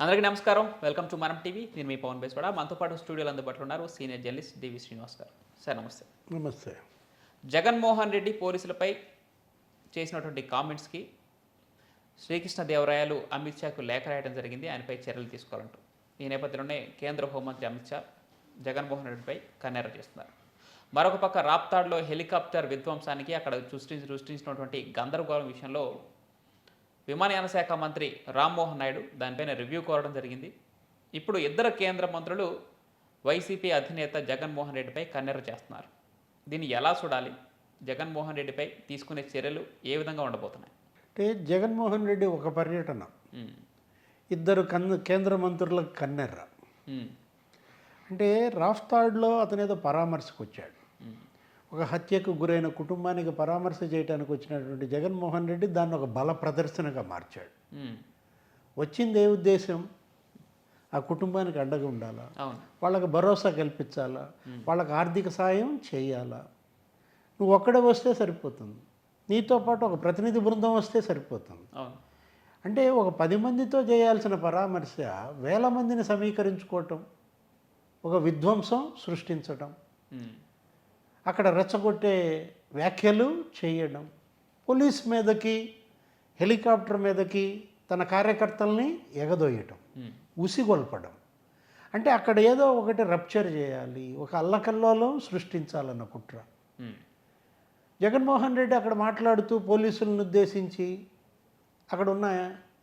అందరికీ నమస్కారం. Welcome to Manam TV. నేను మీ పవన్ బేస్వాడ. మనతో పాటు స్టూడియోలో అందుబాటులో ఉన్నారు సీనియర్ జర్నలిస్ట్ డివి శ్రీనివాస్ గారు. సార్ నమస్తే. నమస్తే. జగన్మోహన్ రెడ్డి పోలీసులపై చేసినటువంటి కామెంట్స్కి శ్రీకృష్ణదేవరాయలు అమిత్ షాకు లేఖ రాయడం జరిగింది. ఆయనపై చర్యలు తీసుకోవాలంటూ ఈ నేపథ్యంలోనే కేంద్ర హోంమంత్రి అమిత్ షా జగన్మోహన్ రెడ్డిపై కన్నెర చేస్తున్నారు. మరొక పక్క రాప్తాడ్లో హెలికాప్టర్ విధ్వంసానికి అక్కడ సృష్టి సృష్టించినటువంటి గందరగోళం విషయంలో విమానయాన శాఖ మంత్రి రామ్మోహన్ నాయుడు దానిపైన రివ్యూ కోరడం జరిగింది. ఇప్పుడు ఇద్దరు కేంద్ర మంత్రులు వైసీపీ అధినేత జగన్మోహన్ రెడ్డిపై కన్నెర చేస్తున్నారు. దీన్ని ఎలా చూడాలి? జగన్మోహన్ రెడ్డిపై తీసుకునే చర్యలు ఏ విధంగా ఉండబోతున్నాయి? అంటే జగన్మోహన్ రెడ్డి ఒక పర్యటన. ఇద్దరు కన్ను కేంద్ర మంత్రులకు కన్నెర్ర. అంటే రాఫ్తాడ్లో అతను ఏదో పరామర్శకు వచ్చాడు ఒక హత్యకు గురైన కుటుంబానికి పరామర్శ చేయడానికి వచ్చినటువంటి జగన్మోహన్ రెడ్డి దాన్ని ఒక బల ప్రదర్శనగా మార్చాడు. వచ్చింది ఏ ఉద్దేశం? ఆ కుటుంబానికి అండగా ఉండాలా? వాళ్ళకి భరోసా కల్పించాలా? వాళ్ళకి ఆర్థిక సాయం చేయాలా? నువ్వు ఒక్కడే వస్తే సరిపోతుంది. నీతో పాటు ఒక ప్రతినిధి బృందం వస్తే సరిపోతుంది. అంటే ఒక పది మందితో చేయాల్సిన పరామర్శ వేల మందిని సమీకరించుకోవటం ఒక విధ్వంసం సృష్టించటం. అక్కడ రెచ్చగొట్టే వ్యాఖ్యలు చేయడం. పోలీస్ మీదకి హెలికాప్టర్ మీదకి తన కార్యకర్తల్ని ఎగదోయటం ఉసిగొల్పడం. అంటే అక్కడ ఏదో ఒకటి రప్చర్ చేయాలి ఒక అల్లకల్లోలం సృష్టించాలన్న కుట్ర. జగన్మోహన్ రెడ్డి అక్కడ మాట్లాడుతూ పోలీసులను ఉద్దేశించి అక్కడ ఉన్న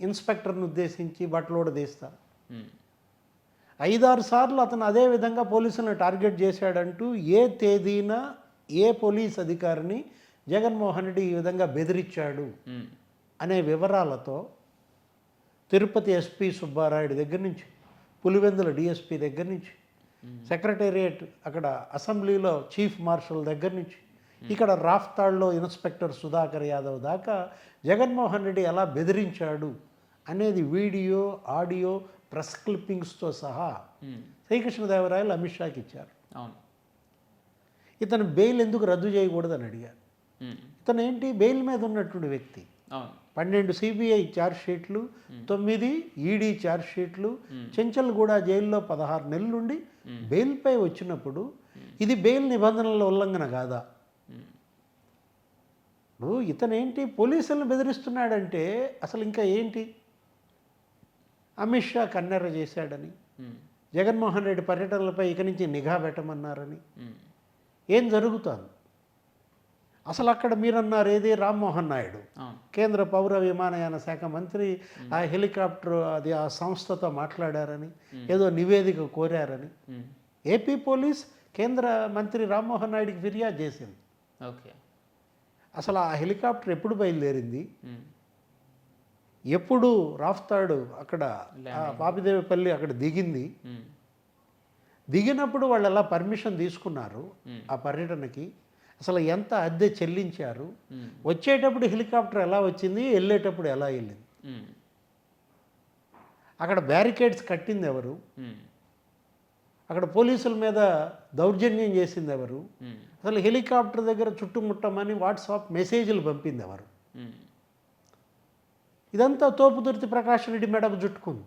ఇన్స్పెక్టర్ను ఉద్దేశించి బట్టలోడ తీస్తా. ఉమ్, ఐదారు సార్లు అతను అదే విధంగా పోలీసులను టార్గెట్ చేశాడంటూ ఏ తేదీన ఏ పోలీస్ అధికారిని జగన్మోహన్ రెడ్డి ఈ విధంగా బెదిరించాడు అనే వివరాలతో తిరుపతి ఎస్పీ సుబ్బారాయుడు దగ్గర నుంచి పులివెందుల డిఎస్పీ దగ్గర నుంచి సెక్రటేరియట్ అక్కడ అసెంబ్లీలో చీఫ్ మార్షల్ దగ్గర నుంచి ఇక్కడ రాఫ్తాడ్లో ఇన్స్పెక్టర్ సుధాకర్ యాదవ్ దాకా జగన్మోహన్ రెడ్డి ఎలా బెదిరించాడు అనేది వీడియో ఆడియో ప్రెస్ క్లిప్పింగ్స్తో సహా శ్రీకృష్ణదేవరాయలు అమిత్ షాకి ఇచ్చారు. అవును. ఇతను బెయిల్ ఎందుకు రద్దు చేయకూడదని అడిగారు. ఇతను ఏంటి? బెయిల్ మీద ఉన్నటువంటి వ్యక్తి. పన్నెండు సిబిఐ ఛార్జ్ షీట్లు తొమ్మిది ఈడీ ఛార్జ్ షీట్లు చెంచల్గూడ జైల్లో పదహారు నెలలుండి బెయిల్పై వచ్చినప్పుడు ఇది బెయిల్ నిబంధనల ఉల్లంఘన కాదా? ఇప్పుడు ఇతనేంటి? పోలీసులను బెదిరిస్తున్నాడంటే అసలు ఇంకా ఏంటి? అమిత్ షా కన్నెర్ర చేశాడని. జగన్మోహన్ రెడ్డి పర్యటనలపై ఇక నుంచి నిఘా పెట్టమన్నారని. ఏం జరుగుతోంది? అసలు అక్కడ మీరన్నారు ఏది? రామ్మోహన్ నాయుడు. కేంద్ర పౌర విమానయాన శాఖ మంత్రి ఆ హెలికాప్టర్ అది ఆ సంస్థతో మాట్లాడారని ఏదో నివేదిక కోరారని. ఏపీ పోలీస్ కేంద్ర మంత్రి రామ్మోహన్ నాయుడికి ఫిర్యాదు చేసింది. ఓకే. అసలు ఆ హెలికాప్టర్ ఎప్పుడు బయలుదేరింది? ఎప్పుడు రాఫ్తాడు అక్కడ పాపిదేవిపల్లి అక్కడ దిగింది. దిగినప్పుడు వాళ్ళు ఎలా పర్మిషన్ తీసుకున్నారు. ఆ పర్యటనకి? అసలు ఎంత అద్దె చెల్లించారు? వచ్చేటప్పుడు హెలికాప్టర్ ఎలా వచ్చింది? వెళ్ళేటప్పుడు ఎలా వెళ్ళింది? అక్కడ బ్యారికేడ్స్ కట్టింది ఎవరు? అక్కడ పోలీసుల మీద దౌర్జన్యం చేసింది ఎవరు? అసలు హెలికాప్టర్ దగ్గర చుట్టుముట్టమని వాట్సాప్ మెసేజ్లు పంపింది ఎవరు? ఇదంతా తోపుదుర్తి ప్రకాష్ రెడ్డి మెడకు జుట్టుకుంది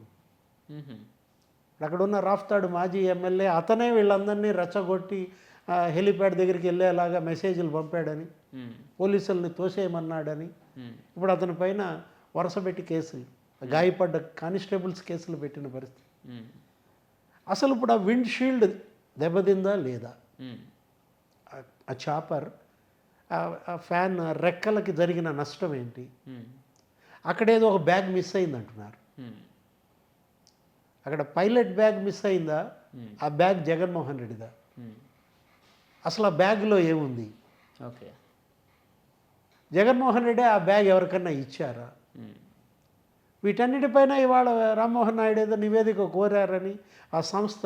అక్కడ ఉన్న రాఫ్తాడు మాజీ ఎమ్మెల్యే అతనే వీళ్ళందరినీ రెచ్చగొట్టి హెలిప్యాడ్ దగ్గరికి వెళ్ళేలాగా మెసేజ్లు పంపాడని పోలీసుల్ని తోసేయమన్నాడని. ఇప్పుడు అతని పైన వరుసపెట్టి కేసులు గాయపడ్డ కానిస్టేబుల్స్ కేసులు పెట్టిన పరిస్థితి. అసలు ఇప్పుడు ఆ విండ్ షీల్డ్ దెబ్బతిందా లేదా? ఆ- చాపర్ ఆ- ఫ్యాన్ రెక్కలకి జరిగిన నష్టం ఏంటి? అక్కడేదో ఒక బ్యాగ్ మిస్ అయింది అంటున్నారు అక్కడ పైలట్ బ్యాగ్ మిస్ అయిందా. ఆ బ్యాగ్ జగన్మోహన్ రెడ్డిదా? అసలు ఆ బ్యాగ్లో ఏముంది? ఓకే. జగన్మోహన్ రెడ్డి ఆ బ్యాగ్ ఎవరికన్నా ఇచ్చారా? వీటన్నిటిపైన ఇవాళ రామ్మోహన్ నాయుడు ఏదో నివేదిక కోరారని ఆ సంస్థ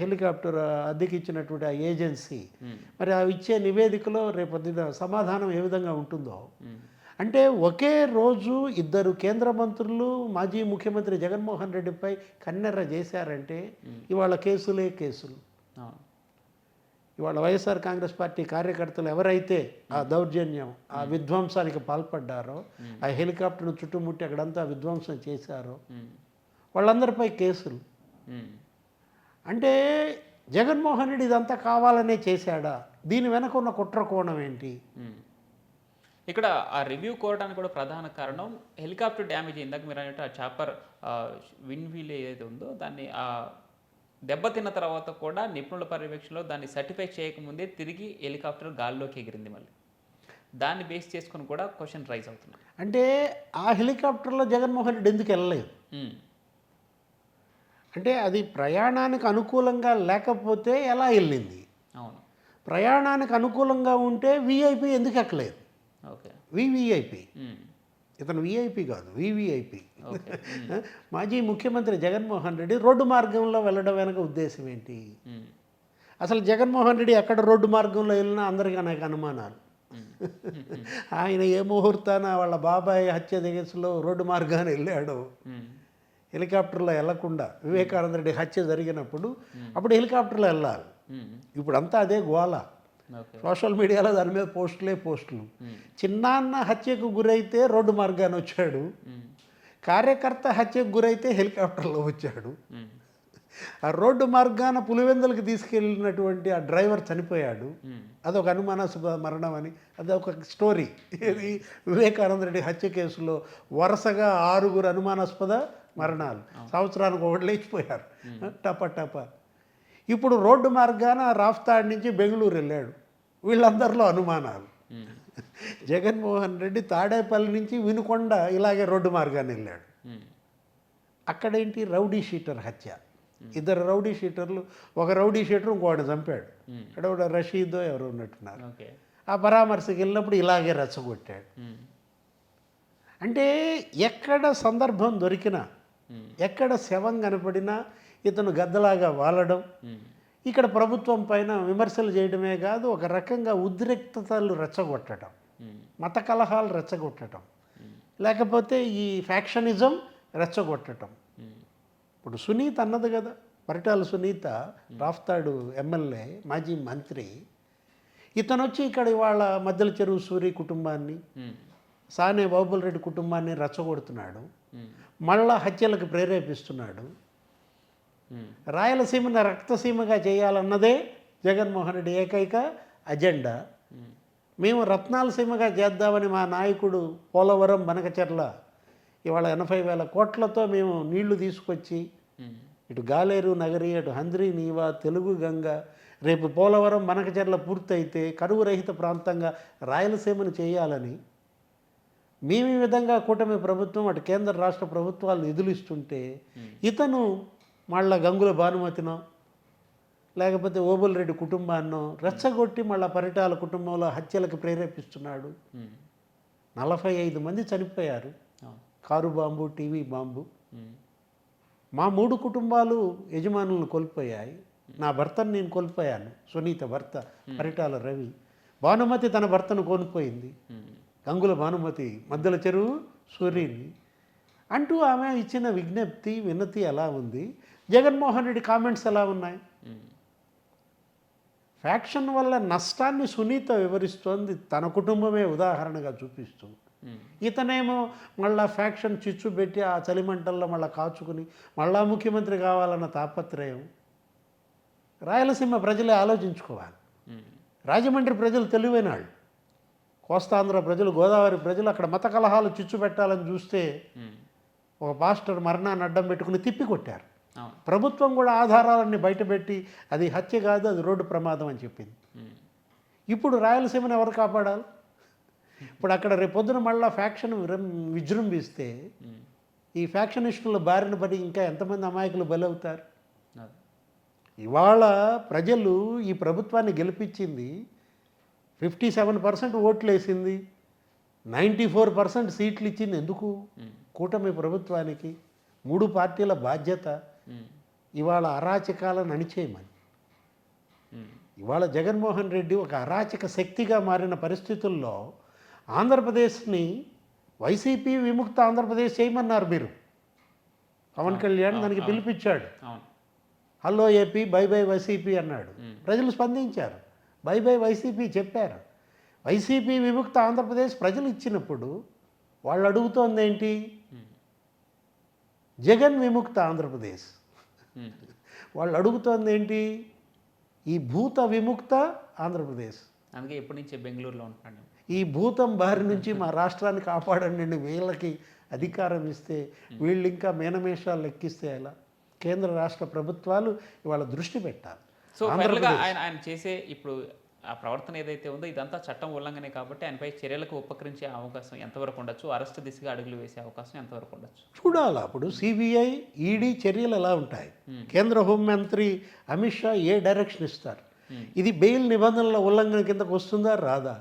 హెలికాప్టర్ అద్దెకి ఇచ్చినటువంటి ఆ ఏజెన్సీ మరి ఆ ఇచ్చే నివేదికలో రేపొద్దున సమాధానం ఏ విధంగా ఉంటుందో అంటే ఒకే రోజు ఇద్దరు కేంద్ర మంత్రులు మాజీ ముఖ్యమంత్రి జగన్మోహన్ రెడ్డిపై కన్నెర్ర చేశారంటే ఇవాళ కేసులే కేసులు. ఇవాళ వైఎస్ఆర్ కాంగ్రెస్ పార్టీ కార్యకర్తలు ఎవరైతే ఆ దౌర్జన్యం ఆ విధ్వంసానికి పాల్పడ్డారో ఆ హెలికాప్టర్ను చుట్టుముట్టి అక్కడంతా విధ్వంసం చేశారో వాళ్ళందరిపై కేసులు. అంటే జగన్మోహన్ రెడ్డి ఇదంతా కావాలనే చేశాడా? దీని వెనక ఉన్న కుట్ర కోణం ఏంటి. ఇక్కడ ఆ రివ్యూ కోరడానికి కూడా ప్రధాన కారణం హెలికాప్టర్ డ్యామేజ్ ఇందాక మీరు అన్నట్టు ఆ చాపర్ విన్ వీల్ ఏదైతే ఉందో దాన్ని ఆ దెబ్బతిన్న తర్వాత కూడా నిపుణుల పర్యవేక్షణలో దాన్ని సర్టిఫై చేయకముందే తిరిగి హెలికాప్టర్ గాల్లోకి ఎగిరింది మళ్ళీ. దాన్ని బేస్ చేసుకుని కూడా క్వశ్చన్ రైజ్ అవుతున్నాయి. అంటే ఆ హెలికాప్టర్లో జగన్మోహన్ రెడ్డి ఎందుకు వెళ్ళలేదు. అంటే అది ప్రయాణానికి అనుకూలంగా లేకపోతే ఎలా వెళ్ళింది? అవును. ప్రయాణానికి అనుకూలంగా ఉంటే విఐపి ఎందుకు ఎక్కలేదు? VVIP hmm. ఇతను విఐపి కాదు వివిఐపి మాజీ ముఖ్యమంత్రి జగన్మోహన్ రెడ్డి రోడ్డు మార్గంలో వెళ్ళడం వెనక ఉద్దేశం ఏంటి? మ్మ్. అసలు జగన్మోహన్ రెడ్డి ఎక్కడ రోడ్డు మార్గంలో వెళ్ళినా అందరికీ అనేక అనుమానాలు. ఆయన ఏ ముహూర్తాన వాళ్ళ బాబాయ్ హత్య దిగసులో రోడ్డు మార్గాన వెళ్ళాడు. హెలికాప్టర్లో వెళ్ళకుండా వివేకానంద రెడ్డి హత్య జరిగినప్పుడు అప్పుడు హెలికాప్టర్లో వెళ్ళాలి. మ్మ్. ఇప్పుడు అంతా అదే గోల. ఓకే సోషల్ మీడియాలో దాని మీద పోస్టులే పోస్టులు. చిన్నాన్న హత్యకు గురైతే రోడ్డు మార్గాన వచ్చాడు. కార్యకర్త హత్యకు గురైతే హెలికాప్టర్లో వచ్చాడు. ఆ రోడ్డు మార్గాన పులివెందులకు తీసుకెళ్ళినటువంటి ఆ డ్రైవర్ చనిపోయాడు. అదొక అనుమానాస్పద మరణం అని అదొక స్టోరీ. ఇది వివేకానంద రెడ్డి హత్య కేసులో వరుసగా ఆరుగురు అనుమానాస్పద మరణాలు. సంవత్సరానికి ఒకటి లేచిపోయారు. టప టప. ఇప్పుడు రోడ్డు మార్గాన రాఫ్తాడ్ నుంచి బెంగళూరు వెళ్ళాడు వీళ్ళందరిలో అనుమానాలు మ్మ్. జగన్మోహన్ రెడ్డి తాడేపల్లి నుంచి వినుకొండ ఇలాగే రోడ్డు మార్గాన్ని వెళ్ళాడు మ్మ్. అక్కడేంటి రౌడీ షీటర్ హత్య ఇద్దరు రౌడీ షీటర్లు ఒక రౌడీ షీటర్ ఇంకోటి చంపాడు మ్మ్. ఇక్కడ కూడా రషీదో ఎవరు ఉన్నట్టున్నారు ఆ పరామర్శకి వెళ్ళినప్పుడు ఇలాగే రెచ్చగొట్టాడు. అంటే ఎక్కడ సందర్భం దొరికినా. ఎక్కడ శవం కనపడినా ఇతను గద్దలాగా వాలడం. ఇక్కడ ప్రభుత్వం పైన విమర్శలు చేయడమే కాదు ఒక రకంగా ఉద్రిక్తతలు రెచ్చగొట్టడం. మత కలహాలు రెచ్చగొట్టడం లేకపోతే ఈ ఫ్యాక్షనిజం రెచ్చగొట్టడం. ఇప్పుడు సునీత అన్నది కదా పరిటాల సునీత రాఫ్తాడు ఎమ్మెల్యే మాజీ మంత్రి ఇతను వచ్చి ఇక్కడ ఇవాళ మద్దెల చెరువు సూరి కుటుంబాన్ని. సానే బాబుల్ రెడ్డి కుటుంబాన్ని రెచ్చగొడుతున్నాడు. మళ్ళా హత్యలకు ప్రేరేపిస్తున్నాడు. రాయలసీమను రక్తసీమగా చేయాలన్నదే జగన్మోహన్ రెడ్డి ఏకైక అజెండా మ్మ్. మేము రత్నాల సీమగా చేద్దామని మా నాయకుడు పోలవరం బనకచెర్ల ఇవాళ ఎనభై వేల కోట్లతో మేము నీళ్ళు తీసుకొచ్చి. ఇటు గాలేరు నగరి అటు హంద్రి నీవా తెలుగు గంగ రేపు పోలవరం మనకచెర్ల పూర్తయితే కరువు రహిత ప్రాంతంగా రాయలసీమను చేయాలని మేము ఈ విధంగా కూటమి ప్రభుత్వం అటు కేంద్ర రాష్ట్ర ప్రభుత్వాలు నిధులు ఇస్తుంటే ఇతను మళ్ళా గంగుల భానుమతినో లేకపోతే ఓబుల్ రెడ్డి కుటుంబాన్నో రెచ్చగొట్టి మళ్ళా పరిటాల కుటుంబంలో హత్యలకు ప్రేరేపిస్తున్నాడు. నలభై ఐదు మంది చనిపోయారు. Car bomb TV bomb. మా మూడు కుటుంబాలు యజమానులను కోల్పోయాయి. నా భర్తను నేను కోల్పోయాను. సునీత భర్త పరిటాల రవి. భానుమతి తన భర్తను కోల్పోయింది. గంగుల భానుమతి మద్దెల చెరువు సూర్యుని అంటూ ఆమె ఇచ్చిన విజ్ఞప్తి వినతి ఎలా ఉంది? జగన్మోహన్ రెడ్డి కామెంట్స్ ఎలా ఉన్నాయి? ఫ్యాక్షన్ వల్ల నష్టాన్ని సునీత వివరిస్తోంది. తన కుటుంబమే ఉదాహరణగా చూపిస్తూ. ఇతనేమో మళ్ళా ఫ్యాక్షన్ చిచ్చు పెట్టి ఆ చలిమంటల్లో మళ్ళీ కాచుకుని మళ్ళా ముఖ్యమంత్రి కావాలన్న తాపత్రయం. రాయలసీమ ప్రజలే ఆలోచించుకోవాలి. రాజమండ్రి ప్రజలు తెలివైన వాళ్ళు కోస్తాంధ్ర ప్రజలు గోదావరి ప్రజలు అక్కడ మత కలహాలు చిచ్చు పెట్టాలని చూస్తే ఒక పాస్టర్ మరణాన్ని అడ్డం పెట్టుకుని తిప్పి కొట్టారు. ప్రభుత్వం కూడా ఆధారాలన్నీ బయటపెట్టి అది హత్య కాదు అది రోడ్డు ప్రమాదం అని చెప్పింది. ఇప్పుడు రాయలసీమను ఎవరు కాపాడాలి ఇప్పుడు అక్కడ రేపొద్దున మళ్ళా ఫ్యాక్షన్ విజృంభిస్తే. ఈ ఫ్యాక్షనిస్టుల బారిన పడి ఇంకా ఎంతమంది అమాయకులు బలవుతారు. ఇవాళ ప్రజలు ఈ ప్రభుత్వాన్ని గెలిపించింది ఫిఫ్టీ సెవెన్ పర్సెంట్ ఓట్లు వేసింది నైంటీ ఫోర్ పర్సెంట్ సీట్లు ఇచ్చింది ఎందుకు. కూటమి ప్రభుత్వానికి మూడు పార్టీల బాధ్యత. ఇవాళ అరాచకాలను అణిచేయమని. ఇవాళ జగన్మోహన్ రెడ్డి ఒక అరాచక శక్తిగా మారిన పరిస్థితుల్లో ఆంధ్రప్రదేశ్ని వైసీపీ విముక్త ఆంధ్రప్రదేశ్ చేయమన్నారు మీరు. పవన్ కళ్యాణ్ దానికి పిలిపించాడు hello AP bye bye YCP అన్నాడు. ప్రజలు స్పందించారు. బై బై వైసీపీ చెప్పారు. వైసీపీ విముక్త ఆంధ్రప్రదేశ్ ప్రజలు ఇచ్చినప్పుడు వాళ్ళు అడుగుతోంది ఏంటి. జగన్ విముక్త ఆంధ్రప్రదేశ్. వాళ్ళు అడుగుతోంది ఏంటి ఈ భూత విముక్త ఆంధ్రప్రదేశ్. అందుకే ఎప్పటి నుంచి బెంగళూరులో ఉంటున్నాను నేను. ఈ భూతం బారి నుంచి మా రాష్ట్రాన్ని కాపాడండి. వీళ్ళకి అధికారం ఇస్తే వీళ్ళు ఇంకా మేనమేషాలు లెక్కిస్తే ఎలా? కేంద్ర రాష్ట్ర ప్రభుత్వాలు ఇవాళ దృష్టి పెట్టాలి. సో ఆయన ఆయన చేసే ఇప్పుడు ఆ ప్రవర్తన ఏదైతే ఉందో ఇదంతా చట్టం ఉల్లంఘనే కాబట్టి ఆయనపై చర్యలకు ఉపకరించే అవకాశం ఎంతవరకు ఉండొచ్చు? అరెస్ట్ దిశగా అడుగులు వేసే అవకాశం ఎంతవరకు ఉండొచ్చు? చూడాలి అప్పుడు సిబిఐ ఈడీ చర్యలు ఎలా ఉంటాయి? కేంద్ర హోంమంత్రి అమిత్ షా ఏ డైరెక్షన్ ఇస్తారు? ఇది బెయిల్ నిబంధనల ఉల్లంఘన కిందకు వస్తుందా రాదా?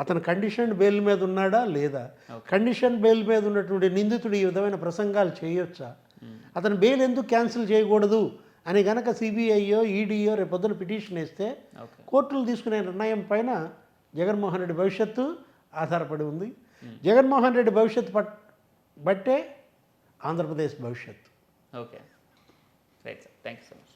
అతను కండిషన్ బెయిల్ మీద ఉన్నాడా లేదా? కండిషన్ బెయిల్ మీద ఉన్నటువంటి నిందితుడు ఈ విధమైన ప్రసంగాలు చేయొచ్చా? అతను బెయిల్ ఎందుకు క్యాన్సిల్ చేయకూడదు? అని గనక సిబిఐయో ఈడీయో రేపొద్దున పిటిషన్ వేస్తే కోర్టులు తీసుకునే నిర్ణయం పైన జగన్మోహన్ రెడ్డి భవిష్యత్తు ఆధారపడి ఉంది. జగన్మోహన్ రెడ్డి భవిష్యత్తు పట్ బట్టే ఆంధ్రప్రదేశ్ భవిష్యత్తు. Okay. Right sir. Thank you so much.